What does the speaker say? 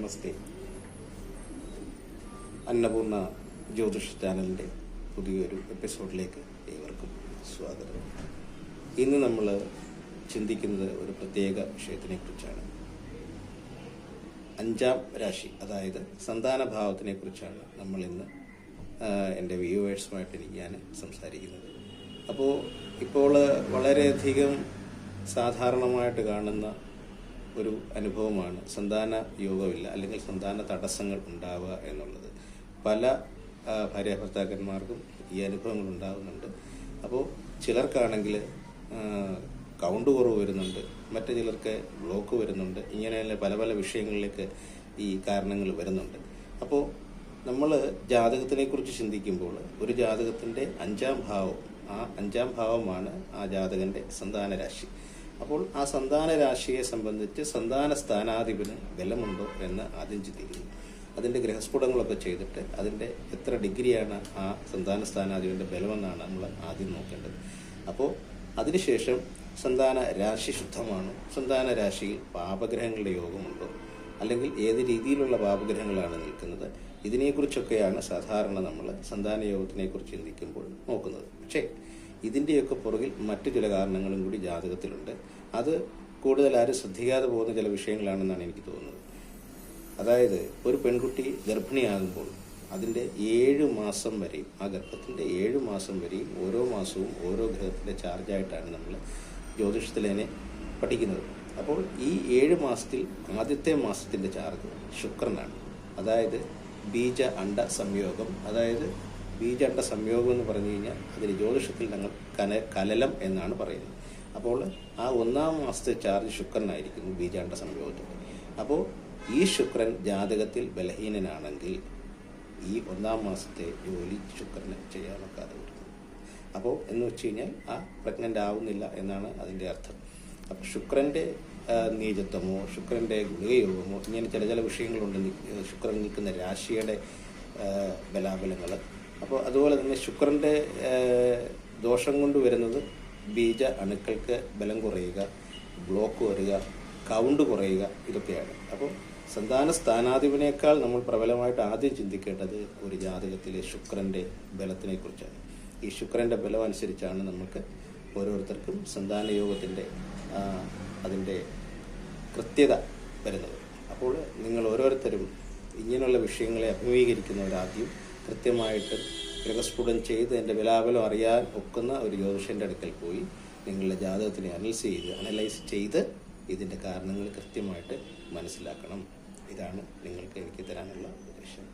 നമസ്തേ. അന്നപൂർണ ജ്യോതിഷ ചാനലിന്റെ പുതിയൊരു എപ്പിസോഡിലേക്ക് ഏവർക്കും സ്വാഗതം. ഇന്ന് നമ്മൾ ചിന്തിക്കുന്നത് ഒരു പ്രത്യേക വിഷയത്തിനെ കുറിച്ചാണ് അഞ്ചാം രാശി അതായത് സന്താനഭാവത്തിനെ കുറിച്ചാണ് നമ്മൾ ഇന്ന് എന്റെ വ്യൂവേഴ്സുമായിട്ട് ഞാൻ സംസാരിക്കുന്നത്. അപ്പോൾ ഇപ്പോൾ വളരെയധികം സാധാരണമായിട്ട് കാണുന്ന ഒരു അനുഭവമാണ്. സന്താന യോഗമില്ല അല്ലെങ്കിൽ സന്താന തടസ്സങ്ങൾ ഉണ്ടാവുക എന്നുള്ളത്. പല ഭാര്യ ഭാര്യാഭർത്താക്കന്മാർക്കും ഈ അനുഭവങ്ങൾ ഉണ്ടാകുന്നുണ്ട് അപ്പോൾ ചിലർക്കാണെങ്കിൽ കൗണ്ട് കുറവ് വരുന്നുണ്ട്. മറ്റു ചിലർക്ക് ബ്ലോക്ക് വരുന്നുണ്ട്. ഇങ്ങനെയുള്ള പല പല വിഷയങ്ങളിലേക്ക് ഈ കാരണങ്ങൾ വരുന്നുണ്ട്. അപ്പോൾ നമ്മൾ ജാതകത്തിനെക്കുറിച്ച് ചിന്തിക്കുമ്പോൾ ഒരു ജാതകത്തിന്റെ അഞ്ചാം ഭാവം ആ അഞ്ചാം ഭാവമാണ് ആ ജാതകന്റെ സന്താന രാശി അപ്പോൾ ആ സന്താന രാശിയെ സംബന്ധിച്ച് സന്താന സ്ഥാനാധിപന് ബലമുണ്ടോ എന്ന് ആദ്യം ചിന്തിക്കുന്നു. അതിന്റെ ഗ്രഹസ്ഫുടങ്ങളൊക്കെ ചെയ്തിട്ട് അതിന്റെ എത്ര ഡിഗ്രിയാണ് ആ സന്താന സ്ഥാനാധിപന്റെ ബലമെന്നാണ് നമ്മൾ ആദ്യം നോക്കേണ്ടത്. അപ്പോൾ അതിനുശേഷം സന്താന രാശി ശുദ്ധമാണോ? സന്താന രാശിയിൽ പാപഗ്രഹങ്ങളുടെ യോഗമുണ്ടോ? അല്ലെങ്കിൽ ഏത് രീതിയിലുള്ള പാപഗ്രഹങ്ങളാണ് നിൽക്കുന്നത്? ഇതിനെക്കുറിച്ചൊക്കെയാണ് സാധാരണ നമ്മൾ സന്താന യോഗത്തിനെക്കുറിച്ച് ചിന്തിക്കുമ്പോൾ നോക്കുന്നത്. പക്ഷേ ഇതിന്റെയൊക്കെ പുറകിൽ മറ്റു ചില കാരണങ്ങളും കൂടി ജാതകത്തിലുണ്ട്. അത് കൂടുതൽ ആരും ശ്രദ്ധിക്കാതെ പോകുന്ന ചില വിഷയങ്ങളാണെന്നാണ് എനിക്ക് തോന്നുന്നത്. അതായത് ഒരു പെൺകുട്ടി ഗർഭിണിയാകുമ്പോൾ അതിന്റെ ഏഴ് മാസം വരെയും ആ ഗർഭത്തിന്റെ ഏഴ് മാസം വരെയും ഓരോ മാസവും ഓരോ ഗ്രഹത്തിന്റെ ചാർജായിട്ടാണ് നമ്മൾ ജ്യോതിഷത്തിലേനെ പഠിക്കുന്നത്. അപ്പോൾ ഈ ഏഴ് മാസത്തിൽ ആദ്യത്തെ മാസത്തിന്റെ ചാർജ് ശുക്രനാണ്. അതായത് ബീജ അണ്ട സംയോഗം. അതായത് ബീജ അണ്ട സംയോഗം എന്ന് പറഞ്ഞു കഴിഞ്ഞാൽ അതിന് ജ്യോതിഷത്തിൽ ഞങ്ങൾ കന കലലം എന്നാണ് പറയുന്നത്. അപ്പോൾ ആ ഒന്നാം മാസത്തെ ചാർജ് ശുക്രനായിരിക്കുന്നു ബീജാണ്ട സംയോഗത്തിൽ. അപ്പോൾ ഈ ശുക്രൻ ജാതകത്തിൽ ബലഹീനനാണെങ്കിൽ ഈ ഒന്നാം മാസത്തെ ജോലി ശുക്രന് ചെയ്യാനൊക്കാതെ വരുന്നു അപ്പോൾ എന്ന് വെച്ച് കഴിഞ്ഞാൽ ആ പ്രഗ്നന്റ് ആവുന്നില്ല എന്നാണ് അതിന്റെ അർത്ഥം. അപ്പോൾ ശുക്രന്റെ നീചത്വമോ ശുക്രന്റെ ഗുളികയോഗമോ ഇങ്ങനെ ചില ചില വിഷയങ്ങളുണ്ട്. ശുക്രൻ നിൽക്കുന്ന രാശിയുടെ ബലാബലങ്ങൾ അപ്പോൾ അതുപോലെ തന്നെ ശുക്രന്റെ ദോഷം കൊണ്ട് വരുന്നത് ബീജ അണുക്കൾക്ക് ബലം കുറയുക ബ്ലോക്ക് വരിക കൗണ്ട് കുറയുക ഇതൊക്കെയാണ്. അപ്പോൾ സന്താന സ്ഥാനാധിപനേക്കാൾ നമ്മൾ പ്രബലമായിട്ട് ആദ്യം ചിന്തിക്കേണ്ടത് ഒരു ജാതകത്തിലെ ശുക്രന്റെ ബലത്തിനെ കുറിച്ചാണ് ഈ ശുക്രന്റെ ബലം അനുസരിച്ചാണ് നമുക്ക് ഓരോരുത്തർക്കും സന്താന യോഗത്തിന്റെ അതിന്റെ കൃത്യത വരുന്നത്. അപ്പോൾ നിങ്ങൾ ഓരോരുത്തരും ഇങ്ങനെയുള്ള വിഷയങ്ങളെ അഭിമുഖീകരിക്കുന്നവരാദ്യം കൃത്യമായിട്ട് ഗൃഹസ്ഫുടം ചെയ്ത് എന്റെ വിലാപലം അറിയാൻ ഒക്കുന്ന ഒരു ജ്യോതിഷന്റെ അടുക്കൽ പോയി നിങ്ങളുടെ ജാതകത്തിനെ അനലൈസ് ചെയ്ത് അനലൈസ് ചെയ്ത് ഇതിന്റെ കാരണങ്ങൾ കൃത്യമായിട്ട് മനസ്സിലാക്കണം. ഇതാണ് നിങ്ങൾക്ക് എനിക്ക് തരാനുള്ള ഉപദേശം